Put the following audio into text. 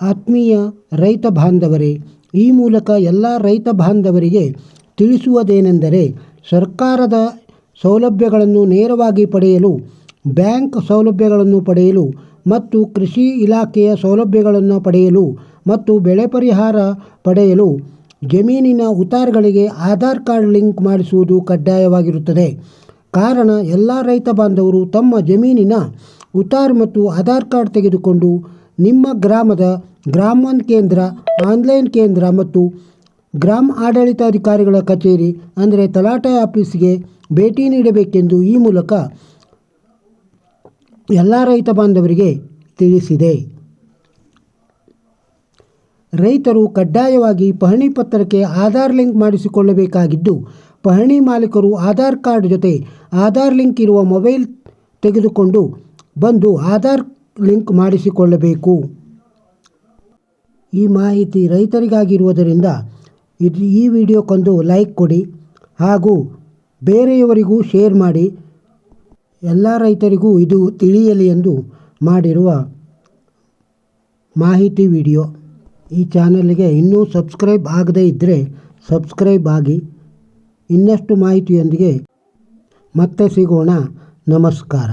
ಆತ್ಮೀಯ ರೈತ ಬಾಂಧವರೇ, ಈ ಮೂಲಕ ಎಲ್ಲ ರೈತ ಬಾಂಧವರಿಗೆ ತಿಳಿಸುವುದೇನೆಂದರೆ ಸರ್ಕಾರದ ಸೌಲಭ್ಯಗಳನ್ನು ನೇರವಾಗಿ ಪಡೆಯಲು, ಬ್ಯಾಂಕ್ ಸೌಲಭ್ಯಗಳನ್ನು ಪಡೆಯಲು ಮತ್ತು ಕೃಷಿ ಇಲಾಖೆಯ ಸೌಲಭ್ಯಗಳನ್ನು ಪಡೆಯಲು ಮತ್ತು ಬೆಳೆ ಪರಿಹಾರ ಪಡೆಯಲು ಜಮೀನಿನ ಉತಾರ್ಗಳಿಗೆ ಆಧಾರ್ ಕಾರ್ಡ್ ಲಿಂಕ್ ಮಾಡಿಸುವುದು ಕಡ್ಡಾಯವಾಗಿರುತ್ತದೆ. ಕಾರಣ, ಎಲ್ಲ ರೈತ ಬಾಂಧವರು ತಮ್ಮ ಜಮೀನಿನ ಉತಾರ್ ಮತ್ತು ಆಧಾರ್ ಕಾರ್ಡ್ ತೆಗೆದುಕೊಂಡು ನಿಮ್ಮ ಗ್ರಾಮದ ಗ್ರಾಮನ್ ಕೇಂದ್ರ, ಆನ್ಲೈನ್ ಕೇಂದ್ರ ಮತ್ತು ಗ್ರಾಮ ಆಡಳಿತಾಧಿಕಾರಿಗಳ ಕಚೇರಿ, ಅಂದರೆ ತಲಾಟೆ ಆಫೀಸ್ಗೆ ಭೇಟಿ ನೀಡಬೇಕೆಂದು ಈ ಮೂಲಕ ಎಲ್ಲ ರೈತ ಬಾಂಧವರಿಗೆ ತಿಳಿಸಿದೆ. ರೈತರು ಕಡ್ಡಾಯವಾಗಿ ಪಹಣಿ ಪತ್ರಕ್ಕೆ ಆಧಾರ್ ಲಿಂಕ್ ಮಾಡಿಸಿಕೊಳ್ಳಬೇಕಾಗಿದ್ದು, ಪಹಣಿ ಮಾಲೀಕರು ಆಧಾರ್ ಕಾರ್ಡ್ ಜೊತೆ ಆಧಾರ್ ಲಿಂಕ್ ಇರುವ ಮೊಬೈಲ್ ತೆಗೆದುಕೊಂಡು ಬಂದು ಆಧಾರ್ ಲಿಂಕ್ ಮಾಡಿಸಿಕೊಳ್ಳಬೇಕು. ಈ ಮಾಹಿತಿ ರೈತರಿಗಾಗಿರುವುದರಿಂದ ಇದು ಈ ವಿಡಿಯೋಕ್ಕೊಂದು ಲೈಕ್ ಕೊಡಿ ಹಾಗೂ ಬೇರೆಯವರಿಗೂ ಶೇರ್ ಮಾಡಿ. ಎಲ್ಲ ರೈತರಿಗೂ ಇದು ತಿಳಿಯಲಿ ಎಂದು ಮಾಡಿರುವ ಮಾಹಿತಿ ವಿಡಿಯೋ. ಈ ಚಾನಲ್ಗೆ ಇನ್ನೂ ಸಬ್ಸ್ಕ್ರೈಬ್ ಆಗದೇ ಇದ್ದರೆ ಸಬ್ಸ್ಕ್ರೈಬ್ ಆಗಿ. ಇನ್ನಷ್ಟು ಮಾಹಿತಿಯೊಂದಿಗೆ ಮತ್ತೆ ಸಿಗೋಣ. ನಮಸ್ಕಾರ.